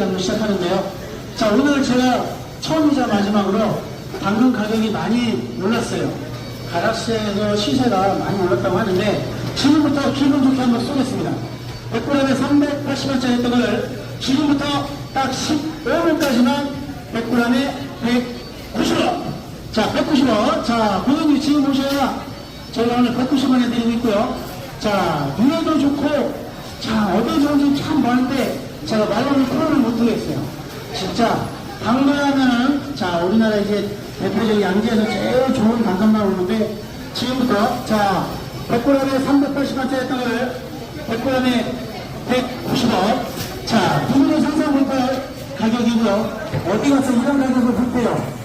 을 시작하는데요. 자, 오늘 제가 처음이자 마지막으로 당근 가격이 많이 올랐어요. 가락시에서 시세가 많이 올랐다고 하는데 지금부터 기분 좋게 한번 쏘겠습니다. 100g에 380원짜리 떡을 지금부터 딱 15분까지만 100g에 190원. 자, 190원. 자, 고객님 지금 보셔야 저희가 오늘 190원에 드리고 있고요. 자, 눈에도 좋고, 자, 어떤 좋은지 참 많은데, 제가 말로는 표현을 못하겠어요. 진짜, 당근하면은, 자, 우리나라 이제 대표적인 양지에서 제일 좋은 당근만 오는데, 지금부터, 자, 100g에 380원짜리 떡을 100g에 190원. 자, 누구도 상상 못할 가격이고요. 어디 가서 이런 가격을 볼게요.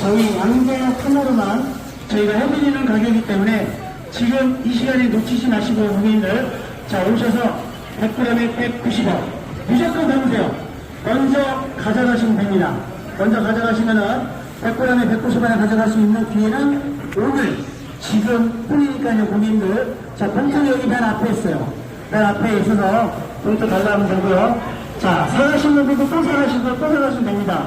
저희 양재 하나로만 저희가 해드리는 가격이기 때문에 지금 이 시간에 놓치지 마시고 고객님들 자 오셔서 100g에 190원 무조건 담으세요. 먼저 가져가시면 됩니다. 먼저 가져가시면은 100g에 190원에 가져갈 수 있는 기회는 오늘 지금 뿐이니까요 고객님들. 자 봉투는 여기 맨 앞에 있어요. 맨 앞에 있어서 봉투 달라면 되고요. 자 사가시는 분도 또 사가시고 또 사가시면 됩니다.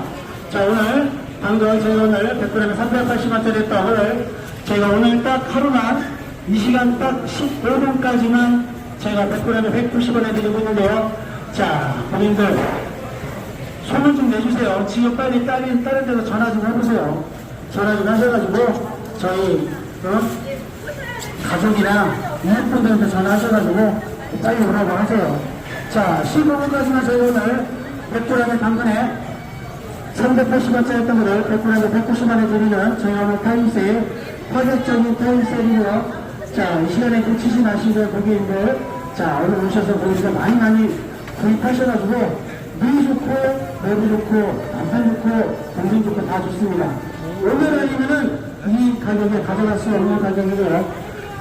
자 오늘 방금 저희가 오늘 100g에 380원짜리 떡을 저희가 오늘 딱 하루만 이 시간 딱 15분까지만 저희가 100g에 190원에 드리고 있는데요. 자, 본인들 소문 좀 내주세요. 지금 빨리 다른, 다른 데서 전화 좀 해보세요. 전화 좀 하셔가지고 저희 어? 가족이나 이웃분들한테 전화하셔가지고 빨리 오라고 하세요. 자, 15분까지만 저희 오늘 100g의 당근에 380원짜리 떡을 100g에 190원에 드리는 저희 오늘 타임세 파격적인 타임세이고요. 자, 이 시간에 놓치지 마시고 고객님들 자, 오늘 오셔서 고객님들 많이 많이 구입하셔가지고 눈이 좋고 매부 좋고 남편 좋고 동생 좋고 다 좋습니다. 오늘 아니면은 이 가격에 가져갈 수 없는 가격이고요.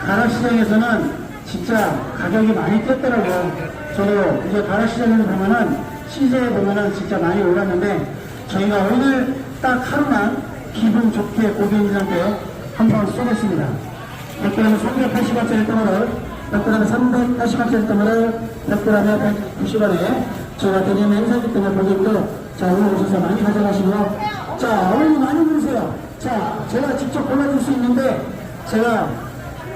가락시장에서는 진짜 가격이 많이 뛰었더라고요. 저도 이제 가락시장에서 보면은 시세에 보면은 진짜 많이 올랐는데 저희가 오늘 딱 하루만 기분 좋게 고객님들한테 한번 쏘겠습니다. 100g에 380원짜리 떡을 100g에 380원짜리 떡을 100g에 190원에 제가 드리는 행사기 때문에 고객님들 자 오늘 오셔서 많이 가져가시고요. 자 오늘 많이 부르세요. 자 제가 직접 골라줄 수 있는데 제가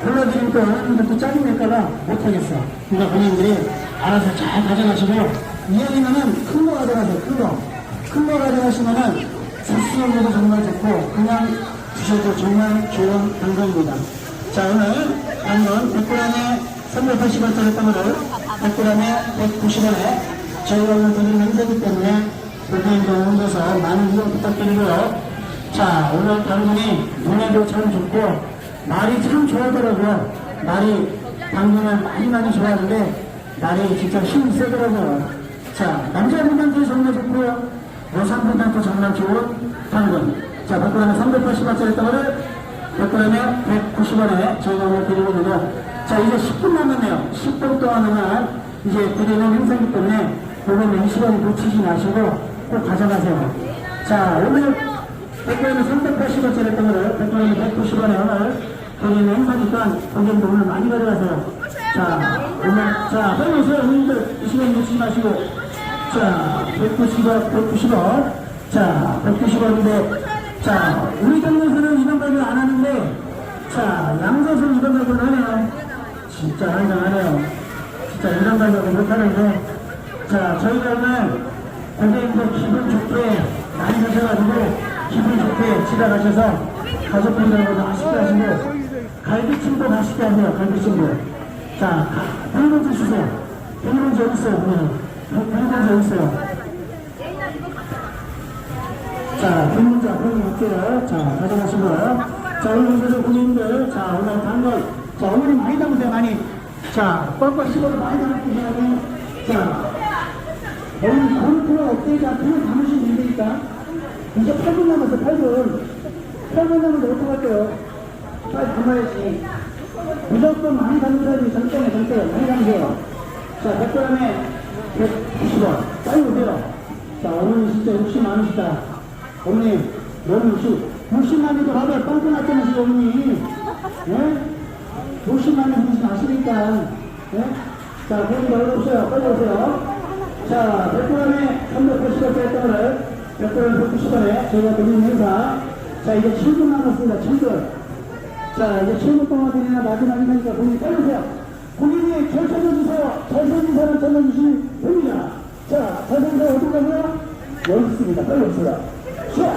골라드리니까 어머님들도 짜증낼까봐 못하겠어. 그러니까 고객님들이 알아서 잘 가져가시고 이왕이면은 큰 거 가져가세요. 큰 거. 큰 거 가져가시면은 주스용으로도 정말 좋고 그냥 주셔도 정말 좋은 당근입니다. 자 오늘 당근 100g에 380원 짜리 떡을 100g에 190원에 저희가 오늘 드리는 행사기 때문에 고객님들 오셔서 많은 이용 부탁드리고요. 자 오늘 당근이 눈에도 참 좋고 말이 참 좋아하더라고요. 말이 당근을 많이 많이 좋아하는데 말이 진짜 힘이 세더라고요. 자 남자분한테 정말 좋고요. 여성분한테 정말 좋은 당근. 자 100g에 380원짜리 떡을 100g에 190원에 저희가 오늘 있는데요. 자, 이제 10분 남았네요. 10분 동안은 이제 드리는 행사이기 때문에 오늘 이 시간 놓치지 마시고 꼭 가져가세요. 자, 오늘 100g에 380원짜리 떡을 100g에 190원에 오늘 드리는 행사니까 고객님들 오늘 많이 가져가세요. 자, 오늘, 자, 빨리 오세요. 형님들 이 시간 놓치지 마시고. 자, 190원, 190원. 자, 190원인데, 자, 우리 동네에서는 이런 가격 안 하는데, 자, 양서선 이런 가격을 하네요. 진짜 한장하네요. 진짜 이런 가격을 못 하는데, 자, 저희가 오늘 고객님들 기분 좋게 많이 가셔가지고, 기분 좋게 지나가셔서 가족분들하고 다 맛있게 하시고, 갈비찜도 맛있게 하세요, 갈비찜도. 자, 비닐봉지 주세요. 있어요, 비닐? 비닐봉지 어디 있어요? 자, 비닐봉지 앞에 놓을게요. 자, 가져가시고요. 자, 오늘 오셔서 고객님들, 자, 오늘 단걸, 자, 오늘은 많이 담으세요, 많이. 자, 꽉꽉 씹어서 많이 담으세요. 자, 오늘 건프로 어때자, 그냥 담으시면 되니까. 이제 8분 남았어, 8분. 8분 남았는데 어떡할게요? 빨리 담아야지. 무조건 많이 사람이 장점에 장점 많이 담으세요. 자, 100g에 190원. 빨리 오세요. 자, 어머니 진짜 욕심 많으시다. 어머니, 너무 욕심. 욕심 많이도 봐봐요. 빵꾸 났잖아, 지금 어머니. 예? 많이 부리지 마시니까. 예? 자, 거기 얼른 오세요. 빨리 오세요. 자, 100g에 벽돌 벽돌 시간에 저희가 드리는 행사. 자, 이제 7분 남았습니다. 7분. 자, 이제 7분 동안 드리는 마지막이니까 본인이 빼주세요. 본인이 결정해 주세요. 잘생긴 사람 전해주시면 됩니다. 자, 잘생긴 사람 어디 가고요? 여기 있습니다. 빨리 오세요. 자,